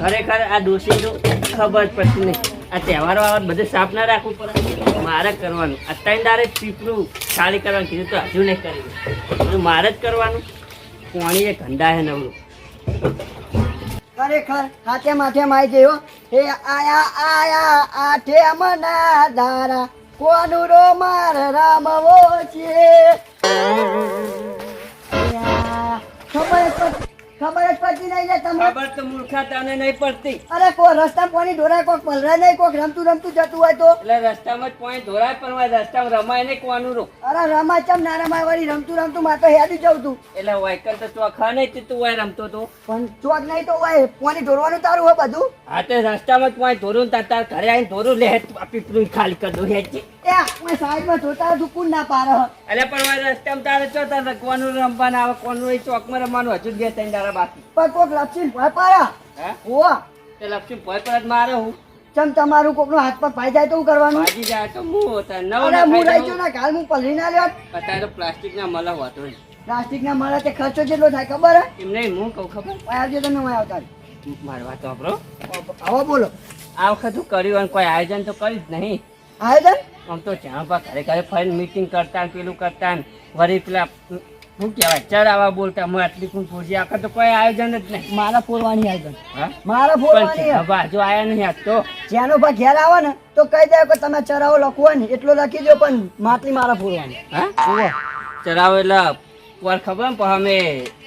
ખરેખર આ તો ખબર પડતી નહીં. આ તહેવારો આવે બધું સાફ ના રાખવું પડે. મારે કરવાનું. અત્યારે તારે પીપરું ખાલી કરવાનું. કીધું તો હજુ નહીં કર્યું. મારે જ કરવાનું. પાણી એ ગંદા હે નવરું. ખરેખર હાથે માથે માઈ ગયો હે. આયા આયા, આઠે મના દારા કોનું રો માર રામવો છે ખબર જ પડ- ખબર જ પડતી નહીં લે તમે ખબર તો મૂર્ખા તને નહીં પડતી. અરે કોઈ રસ્તા કોની ઢોરાય કોક પલરાય નહીં કોક રમતું રમતું જતું હોય તો? એટલે રસ્તામાં જ પાણી ધોરાય પણ રસ્તામાં રમાય નહીં કોનું રો અરે રમા ચમ ના રમાય વળી રમતું રમતું માં તો હેડી જવું તું એટલે વાયકલ તો ચોખા નહીં તે હોય રમતો તો. પણ ચોક નહીં તો હોય કોની ઢોરવાનું તારું હોય બધું? હા તે રસ્તામાં જ પાણી ધોરું તાર તાર ઘરે આવીને ધોરું લે પીપરું ખાલી કરી દઉં હેઠ એ હું સાઈડમાં જોતા હતું ના પાર હ. પણ રસ્તામાં તારે ચો તારે કોનું રમવાનું આવે કોનું એ ચોકમાં રમવાનું હજુ બે ત્રણ દાડા બાકી. પણ કોક લપસીને ભય હા? તે પર જ મારે હું? ચમ તમારું કોકનો હાથ પર ભાઈ જાય તો કરવાનું? ભાજી જાય તો હું તાર નવ અરે હું રહી છું ના કાલ હું પલરી ના લેવા અત્યારે તો પ્લાસ્ટિક ના મળે હોતો. પ્લાસ્ટિક ના મળે તે ખર્ચો કેટલો થાય ખબર હે? એમ નહીં હું કહું ખબર? આવજો તમે અહીં આવતા મારી તો આપણો આવો બોલો. આ વખત હું કર્યું અને કોઈ આયોજન તો કર્યું જ નહીં. આયોજન? આમ તો જ્યાં પા ઘરે ઘરે ફરીને મિટિંગ કરતા ને પેલું કરતા ને વળી પેલા શું કહેવાય ચડાવા બોલતા હું આટલી કું પૂછી આખા તો કોઈ આયોજન જ નહીં. મારા ફોરવાની આયોજન. મારા હે. હવે આયા નહીં આજ તો. જેનો ભાઈ ઘેર આવે ને તો કહી દે કે તમે ચરાવો લખવો હોય ને એટલો લખી દો પણ માટલી મારા ફોરવાની. હા? ચરાવો એટલે પર ખબર ને પણ અમે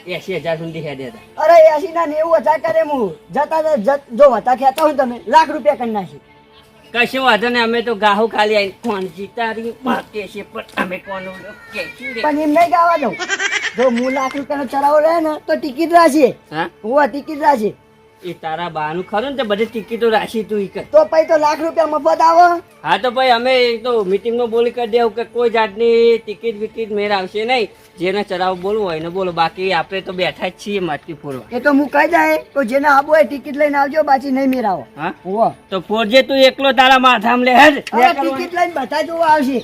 એસી હજાર સુધી હેડે અરે એસી ના નેવું હજાર કરે હું જતા જો વતા ખેતા હોય તમે લાખ રૂપિયા કરી નાખી. કશું વાંધો નહીં અમે તો ગાહુ ખાલી આવીને કોણ જીતારી બાકી છે પણ અમે કોણ કહેશું પણ એમ નહીં ગાવા દઉં. જો હું લાખ રૂપિયાનો ચડાવો રહે ને તો ટિકિટ રાખીએ હા? હું ટિકિટ રાખીએ એ તારા બાનું ખરું ને તે બધી ટિકિટો રાખી તું ઈ કર. તો પછી તો લાખ રૂપિયા મફત આવો. હા તો ભાઈ અમે તો મિટિંગમાં બોલી કરી દેવું કે કોઈ જાતની ટિકિટ વિકિટ મેળ આવશે નહીં. જેને ચડાવ બોલવું હોય ને બોલો. બાકી આપણે તો બેઠા જ છીએ માટી ફોરવા એ તો હું કહી જાય તો જેને આબો હોય ટિકિટ લઈને આવજો બાકી નહીં મેરાવો. હા? તો ફોરજે તું એકલો તારા માથામાં લે હે ટિકિટ લઈને બધા જોવા આવશે.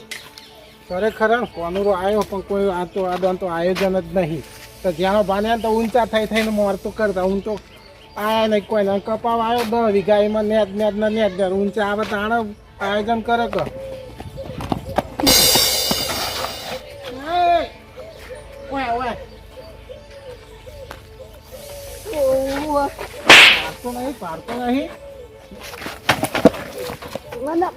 ખરેખર કોનુરો આવ્યો પણ કોઈ આ તો આ તો આયોજન જ નહીં. તો જ્યાંનો બાને તો ઊંચા થઈ થઈને મારતું કરતા. હું તો આયા નહીં કોઈ ના. કપાવ આવ્યો દસ વીઘા એમાં નેટ નેટ ને નેટ ઊંચા આવે તો આણે આયોજન કરે કે? ઓય ઓય ઓહ, પારતો નહીં પારતો નહીં મને-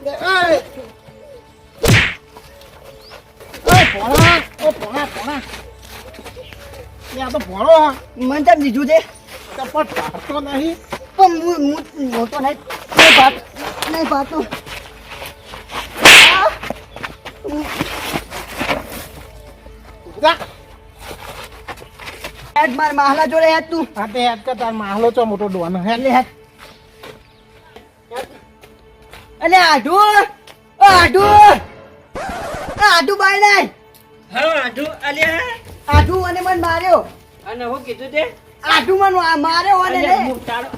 તેમ દીધું છે પણ પારતો નહીં પણ હું મોટો નહીં નહીં ભાત નહીં ભાતો હેડ માર માહલા જોડે હેડ તું. તે હેડ કે તાર માહલો ચો મોટો ડોન હેડ લે હેડ અલે આઢુ ઓ આઢુ. આઢુ બાય લે હા આઢું અલે આઢુ અને મન માર્યો. અને હું કીધું તે? આઢુ મન માર્યો અને લે. હું તારો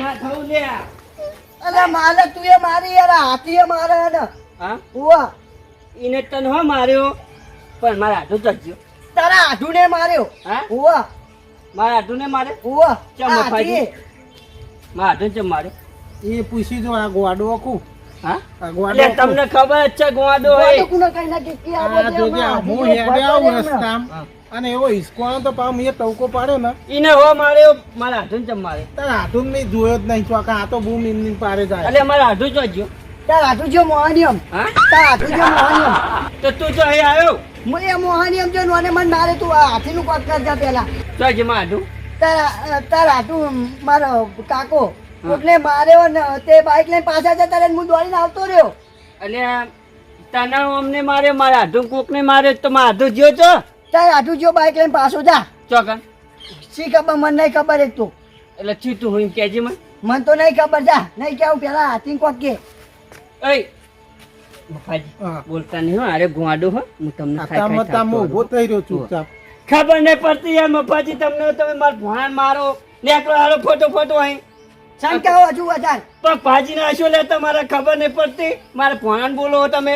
માથામાં લે. અલે માલે તું એ મારી યાર હાથી એ મારે હા? ઉવા. ઇને તને હો માર્યો? પણ મારા આઢું તો ગયો. તારા આઢુ ને માર્યો. હા? ઉવા. મારા આઢું ને મારે? ઉવા ચમ આ મફાજી? મારા આઢું ચમ મારે? એ પૂછી જો આ ગોડો કુ હા? ગોડો એટલે તમને ખબર જ છે ગોવાડો હે હોય કઈ ના કે આ આ જોજે, હું હેડે આવું રસ્તામાં. અને એવો હિસકોણો તો પામ મેં ટવકો પાડ્યો ને. ઈને હો માર્યો મારા હાથું ચમ મારે. તાર હાથું મેં જોયો જ નહીં ચોકા આ તો બૂમ ઇન પારે જાય. એટલે મારા હાથું તો જ તાર હાથું જો મોહનિયમ? હા? તાર હાથું જો મોહનિયમ? તો તું તો અહીં આવ્યો. હું એ એમ જોઈને અને મને મારે તું હાથીનું કોટ કરજા પેલા. તો જે માં આઢું તાર તાર આઢુ મારો કાકો. એટલે માર્યો ને તે બાઈક લઈને પાછા જતા રહે હું દોડીને આવતો રહ્યો. એટલે તને અમને મારે મારા હાથું કોક ને માર્યો તો મારા હાથું જ્યો છો તાર હાથું જો બાઈક લઈને પાછો જા. ચોકન શી ખબર? મને નહીં ખબર એક તું. એટલે ચીતું હું કેજી મને. મને તો નહીં ખબર. જા. નહીં કેવું પેલા હાથી કોક કે. હા. બોલતા નહીં હો અરે ગુવાડો હો હું તમને ખાઈ ખાઈ. થઈ રહ્યો ચૂપચાપ ખબર નહીં પડતી યાર મફાજી તમને તમે માર ભોણા મારો. નેકળો હારો ફોટો ફોટો અહીં. શંકા હજુ વધાર. પણ ભાજી ના શું લેતા મારે ખબર નહીં પડતી. મારે ભોણાને બોલો તમે.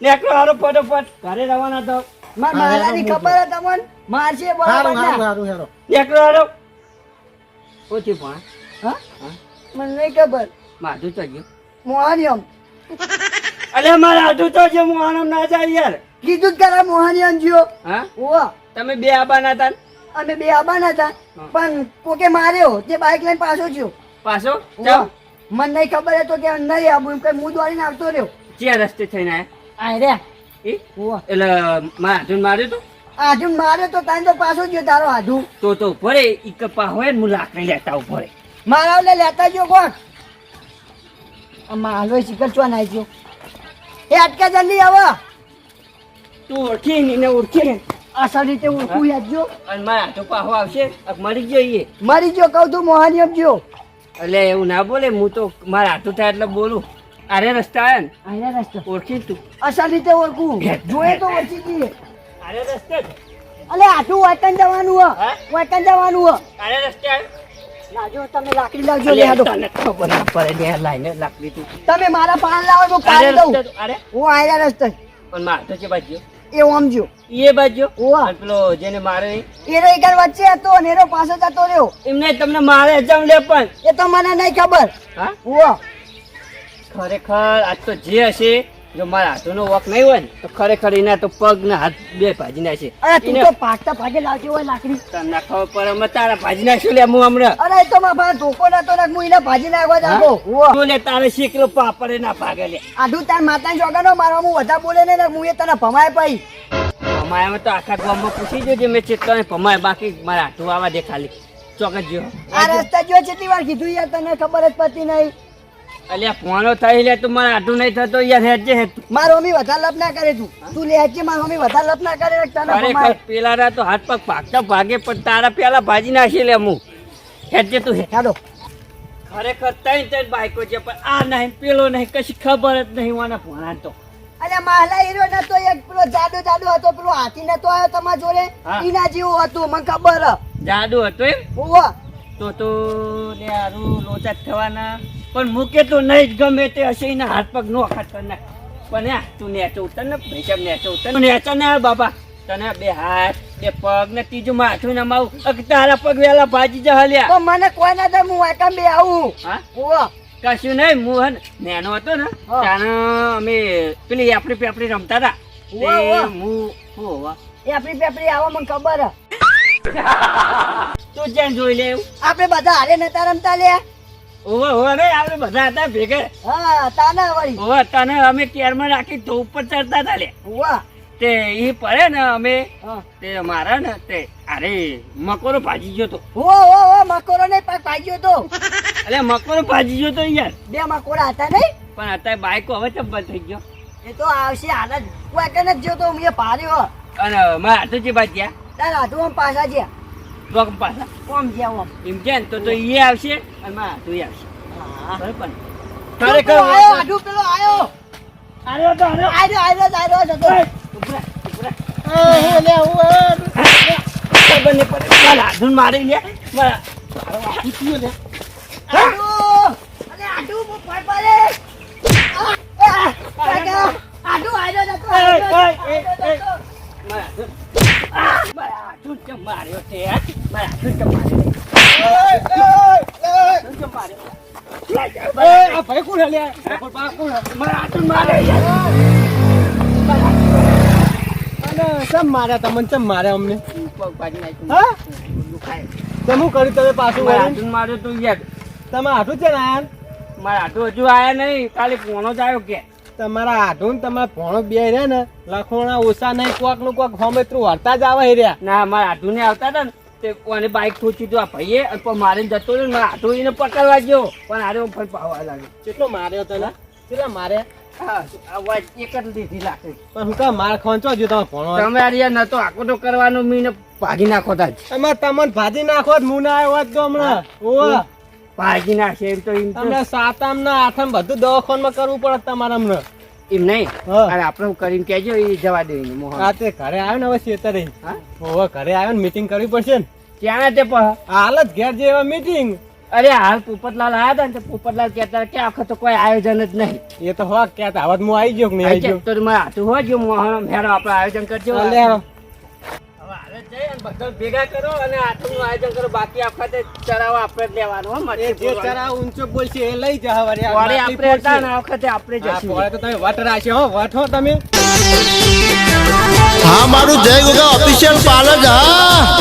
નેકળો હારો ફોટો ફોટ. ઘરે રવાના થાવ. મારા હા, ખબર હે તમને? મારશે બરાબર સારું સારું ના સારું હેરો ઓછી ભોણા. હા? હા? મને નહીં ખબર. માધું તો ગયું. મોહનિયમ. અલે મારા હાથું તો જે હું ના જાય યાર. કીધું જ મોહની અંજીઓ હા? તમે બે આબાના હતા ને? અમે બે આબાના હતા. હા. પણ કોકે માર્યો તે બાઇક લઈને પાછો થયો. પાછો? ઓવા. મને નહીં ખબર હતો કે નહીં આવું એમ કઈ હું દોડીને આવતો રહ્યો. ક્યાં રસ્તે થઈને આયા? આ રે. એ ઓ એટલે મારા હાથું માર્યો તો? આધુ માર્યો તો તાન તો પાછો ગયો તારો આધુ તો તો ભરે ઈ કપા હોય ને હું લાકડી લેતા ઉપર મારા ઓલે લેતા જો કોણ? અમાર હાલો શિખર ચો નાઈ ગયો? એ અટકે જલ્દી આવો. તું ઓળખી ને ઓળખી ને અસલ રીતે ઓળખું યાદજો અને મારા તો પાહો આવશે મરી મરી એ મરી ગયો કહું તું મોહાની આપજો એટલે એવું ના બોલે હું તો મારા હાથું થાય એટલે બોલું. અરે રસ્તા આવ્યા ને. અરે રસ્તા. ઓળખી તું. અસલ રીતે ઓળખું. જોઈએ તો ઓળખી જઈએ અરે રસ્તે અલે આટલું વાયકન જવાનું હ. હા? જવાનું હ. અરે રસ્તે. લાજો તમે લાકડી લાવજો લે હાડો તને ખબર ના પડે ને લાઈને લાકડી તું. તમે મારા પાન લાવો તો અરે દઉં. અરે હું આયરા રસ્તે પણ માર તો છે બાજુ એ ઓમજો એ. અને પેલો જેને મારે એ, એરો એકર વચ્ચે હતો ને એરો પાછો જતો રહ્યો. એમને તમને મારે જમ લે પણ. એ તો મને નહીં ખબર. હા? ઓ ખરેખર આજ તો જે હશે જો મારા હાથોનો વોક નહીં હોય ને તો ખરેખર એના તો પગ ને હાથ બે ભાજી નાખે. અરે તું તો પાકતા ભાગે લાવતી હોય લાકડી. તને ખબર પડે અમે તારા ભાજી નાખ્યું લે હું હમણાં. અરે તો મારા ભાઈ ધોકો ને હું એને ભાજી નાખવા જાતો હું? ને તારે શીખલો પાપડે ના ભાગે લે. આધુ તાર માતા જોગાનો મારો હું વધારે બોલે ને હું એ તને ભમાય પઈ અમારે તો આખા ગામમાં પૂછી જોજે મેં ચેતવાને ભમાય બાકી મારા હાથું આવા દે ખાલી ચોકસ જો. આ રસ્તા જો કેટલી વાર કીધું યાર તને ખબર જ પડતી નહીં. અલ્યા ફોનો થઈ લે તું મારે આટલું નહીં થતો યાર હેજે હેત મારો મમ્મી વધારે લપ ના કરે તું. તું લે છે મારો મમ્મી વધારે લપ ના કરે તને અરે ભમાય પેલા ના તો હાથ પગ ભાગતા ભાગે પણ તારા પેલા ભાજી નાખી લે હું. હેજે તું હે હેડો. ખરેખર ત્રણ ત્રણ બાઈકો છે પણ આ નહીં પેલો નહીં કશી ખબર જ નહીં વાના ફોના તો. અને માહલા હીરો નતો એક પેલો જાડો જાડો હતો પેલો હાથી નતો આવ્યો તમારા જોડે? એના જેવું હતું મને ખબર. જાદુ હતો એમ? ઓવો તો તો ને હારું લોચા થવાના. પણ મૂકે તો નહીં જ ગમે તે હશે એના હાથ પગ નો નાખ. પણ હા તું નેચો ઉતર ને ભેજમ નેચો ઉતર નેચો ને બાબા. તને બે હાથ બે પગ ને ત્રીજું માથું ને માવું તારા પગ વેલા ભાજી જા હલ્યા. મને કોઈ ના થાય હું વાયકામ બે આવું. હા? કશું નહીં હું નેનો હતો ને. ત્યાં અમે પેલી આપણી પેપડી રમતા હતા. હું હોવા એ આપણી પેપરી આવો મને ખબર. તું જ્યાં જોઈ લે આપણે બધા હારે નતા રમતા લે ઓવે ઓવે રે આપણે બધા હતા ભેગા. હા તાના વળી. ઓવે તને અમે કેરમાં રાખી તો ઉપર ચડતા હતા લે. ઓવા. તે એ પડે ને અમે હા. તે મારા ને તે અરે મકોરો ભાજી ગયો તો. ઓ ઓ ઓ મકોરો ને પાક પાગ્યો તો. અરે મકોરો ભાજી ગયો તો યાર. બે મકોરા હતા નહીં? પણ અત્યારે બાઈકો હવે ચમ થઈ ગયો. એ તો આવશે હાલ જ. વાયકન જ જો તો હું પાર્યો અને મારા હાથું જે બાજ્યા તાર હાથું પાછા છે રોક પાછા. કોમ છે આમ એમ કે તો તો ઈ આવશે અને હાથું ઈ આવશે. હા. ને? ખરેખર ખરેખર આયો હાથું પેલો આયો. આર્યો તો આર્યો. આયરો આયરો આયરો જતો ઓય, ઊભો રહે, ઊભો રહે. ખબર નહીં પડે. મારા હાથું મારી લે. મારા હાડું અરે હાડું હું પડ પડે આ, આ, કાકા, હાડું આયરો જતો આયરો એય, એય, જતો, એય, જતો. મારા હાથું. આ, મારા હાથું કેમ માર્યો તે, હા? મારા હાથું કેમ માર્યો? હાથું કેમ માર્યો? લઈ જાઓ, મારા મારા હાથું માર્યો યાર. ચમ માર્યા તમને ચમ માર્યા અમને. હા. તમે શું કર્યું તમે પાછું હાથું માર્યો તો યાર. તમે હાથું છે ને? મારા હાથું હજુ આયા નહીં ખાલી ફોનો જ આવ્યો કે. તમારા હાથું તમારા ભોણો બે રહ્યા ને લખોણા ઓછા નહીં કોકનું કોક હોમેત્રું હરતા જ આવે રહ્યા. ના મારા હાથું ને આવતા હતા ને તે કોને બાઇક ઠોચી તો આ ભાઈએ પણ મારે જતો રહ્યો ને મારા હાથું એને પકડવા ગયો. પણ આરે ઉપર પાવા લાગ્યો. કેટલો માર્યો તને? કેટલા માર્યા? ભાગી નાખો ભાજી નાખો જ ના આવ્યો તો હમણાં. ભાગી નાખે એમ તો તમને સાતામ ના આઠમ બધું દવાખાનમાં કરવું પડે તમારે હમણાં. એમ નહીં? અને આપણે હું કરીને કહેજો એ જવા દે હા તે ઘરે આવ્યો ને હવે શેતરે. હા? ઘરે આવ્યો ને મીટિંગ કરવી પડશે ને? ત્યાં તે પહ? હાલ જ ઘેર જેવા મીટિંગ અરે હાલ પોપટલાલ આવ્યા હતા ને પોપટલાલ કહેતા કે આખો તો કોઈ આયોજન જ નહીં. એ તો હો ક્યાં આવત હું આવી ગયો કે નહીં આવી ગયો? તો મારા હાથું હોય જો મોહન મેળો આપણે આયોજન કરજો. હવે આવે જઈએ અને બધા ભેગા કરો અને આઠમનું આયોજન કરો. બાકી આખતે ચરાવો આપણે જ લેવાનો હો, જે ચરાવ ચરા ઊંચો બોલશે એ લઈ જા હવે. માટલી આપણે હતા ને આ વખતે આપણે હા, જશું પોળે તો તમે વટ રાખ્યો હો વટ હો તમે. હા મારું જય ગોગા ઓફિશિયલ પાલક હા.